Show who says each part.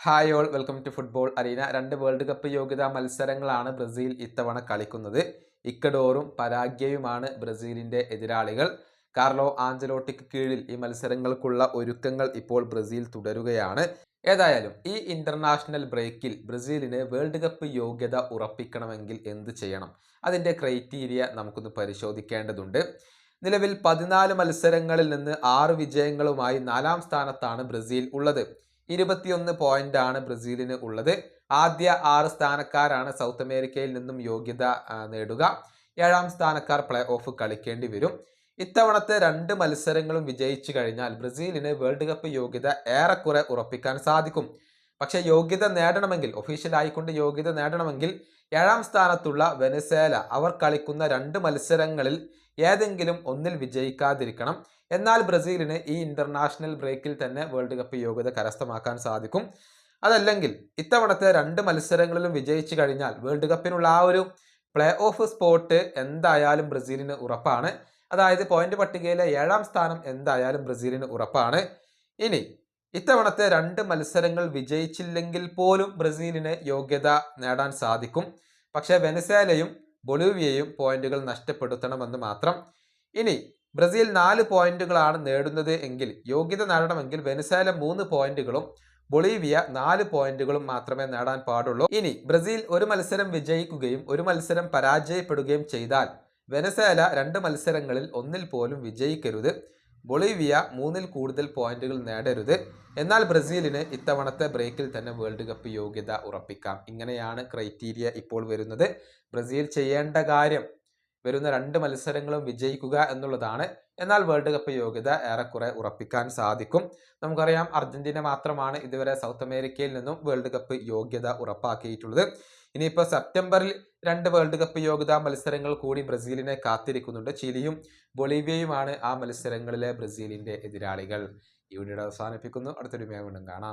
Speaker 1: Hi all welcome to football arena രണ്ട് world cup യോഗ്യതാ മത്സരങ്ങളാണ് ബ്രസീൽ ഇത്തവണ കളിക്കുന്നത്. ഇക്കഡോറും പരാഗ്യയുമാണ് ബ്രസീലിന്റെ എതിരാളികൾ. കാർലോ ആഞ്ചലോട്ടിക്ക് കീഴിൽ ഈ മത്സരങ്ങൾക്കുള്ള ഒരുക്കങ്ങൾ ഇപ്പോൾ ബ്രസീൽ തുടരുകയാണ്. ഏതായാലും ഈ ഇന്റർനാഷണൽ ബ്രേക്കിൽ ബ്രസീലിന് വേൾഡ് കപ്പ് യോഗ്യത ഉറപ്പിക്കണമെങ്കിൽ എന്ത് ചെയ്യണം? അതിന്റെ ക്രൈറ്റീരിയ നമുക്കൊന്ന് പരിശോധിക്കേണ്ടതുണ്ട്. നിലവിൽ പതിനാല് മത്സരങ്ങളിൽ നിന്ന് ആറ് വിജയങ്ങളുമായി നാലാം സ്ഥാനത്താണ് ബ്രസീൽ ഉള്ളത്. ഇരുപത്തിയൊന്ന് പോയിന്റ് ആണ് ബ്രസീലിന് ഉള്ളത്. ആദ്യ ആറ് സ്ഥാനക്കാരാണ് സൗത്ത് അമേരിക്കയിൽ നിന്നും യോഗ്യത നേടുക. ഏഴാം സ്ഥാനക്കാർ പ്ലേ ഓഫ് കളിക്കേണ്ടി വരും. ഇത്തവണത്തെ രണ്ട് മത്സരങ്ങളും വിജയിച്ചു കഴിഞ്ഞാൽ ബ്രസീലിന് വേൾഡ് കപ്പ് യോഗ്യത ഏറെക്കുറെ ഉറപ്പിക്കാൻ സാധിക്കും. പക്ഷേ യോഗ്യത നേടണമെങ്കിൽ ഒഫീഷ്യൽ ആയിക്കൊണ്ട് യോഗ്യത നേടണമെങ്കിൽ ഏഴാം സ്ഥാനത്തുള്ള വെനസേല അവർ കളിക്കുന്ന രണ്ട് മത്സരങ്ങളിൽ ഏതെങ്കിലും ഒന്നിൽ വിജയിക്കാതിരിക്കണം. എന്നാൽ ബ്രസീലിന് ഈ ഇന്റർനാഷണൽ ബ്രേക്കിൽ തന്നെ വേൾഡ് കപ്പ് യോഗ്യത കരസ്ഥമാക്കാൻ സാധിക്കും. അതല്ലെങ്കിൽ ഇത്തവണത്തെ രണ്ട് മത്സരങ്ങളിലും വിജയിച്ചു കഴിഞ്ഞാൽ വേൾഡ് കപ്പിനുള്ള ആ ഒരു പ്ലേ ഓഫ് സ്പോട്ട് എന്തായാലും ബ്രസീലിന് ഉറപ്പാണ്. അതായത് പോയിന്റ് പട്ടികയിലെ ഏഴാം സ്ഥാനം എന്തായാലും ബ്രസീലിന് ഉറപ്പാണ്. ഇനി ഇത്തവണത്തെ രണ്ട് മത്സരങ്ങൾ വിജയിച്ചില്ലെങ്കിൽ പോലും ബ്രസീലിന് യോഗ്യത നേടാൻ സാധിക്കും. പക്ഷേ വെനസേലയും ബൊളീവിയയും പോയിന്റുകൾ നഷ്ടപ്പെടുത്തണമെന്ന് മാത്രം. ഇനി ബ്രസീൽ നാല് പോയിന്റുകളാണ് നേടുന്നത് എങ്കിൽ യോഗ്യത നേടണമെങ്കിൽ വെനസേല മൂന്ന് പോയിന്റുകളും ബൊളീവിയ നാല് പോയിന്റുകളും മാത്രമേ നേടാൻ പാടുള്ളൂ. ഇനി ബ്രസീൽ ഒരു മത്സരം വിജയിക്കുകയും ഒരു മത്സരം പരാജയപ്പെടുകയും ചെയ്താൽ വെനസേല രണ്ട് മത്സരങ്ങളിൽ ഒന്നിൽ പോലും വിജയിക്കരുത്. ബൊളീവിയ മൂന്നിൽ കൂടുതൽ പോയിന്റുകൾ നേടരുത്. എന്നാൽ ബ്രസീലിന് ഇത്തവണത്തെ ബ്രേക്കിൽ തന്നെ വേൾഡ് കപ്പ് യോഗ്യത ഉറപ്പിക്കാം. ഇങ്ങനെയാണ് ക്രൈറ്റീരിയ ഇപ്പോൾ വരുന്നത്. ബ്രസീൽ ചെയ്യേണ്ട കാര്യം വരുന്ന രണ്ട് മത്സരങ്ങളും വിജയിക്കുക എന്നുള്ളതാണ്. എന്നാൽ വേൾഡ് കപ്പ് യോഗ്യത ഏറെക്കുറെ ഉറപ്പിക്കാൻ സാധിക്കും. നമുക്കറിയാം അർജന്റീന മാത്രമാണ് ഇതുവരെ സൗത്ത് അമേരിക്കയിൽ നിന്നും വേൾഡ് കപ്പ് യോഗ്യത ഉറപ്പാക്കിയിട്ടുള്ളത്. ഇനിയിപ്പോൾ സെപ്റ്റംബറിൽ രണ്ട് വേൾഡ് കപ്പ് യോഗ്യതാ മത്സരങ്ങൾ കൂടി ബ്രസീലിനെ കാത്തിരിക്കുന്നുണ്ട്. ചിലിയും ബൊളീവിയയുമാണ് ആ മത്സരങ്ങളിലെ ബ്രസീലിന്റെ എതിരാളികൾ. ഈ വീഡിയോ അവസാനിപ്പിക്കുന്നു. അടുത്തൊരു വീണ്ടും കാണാം.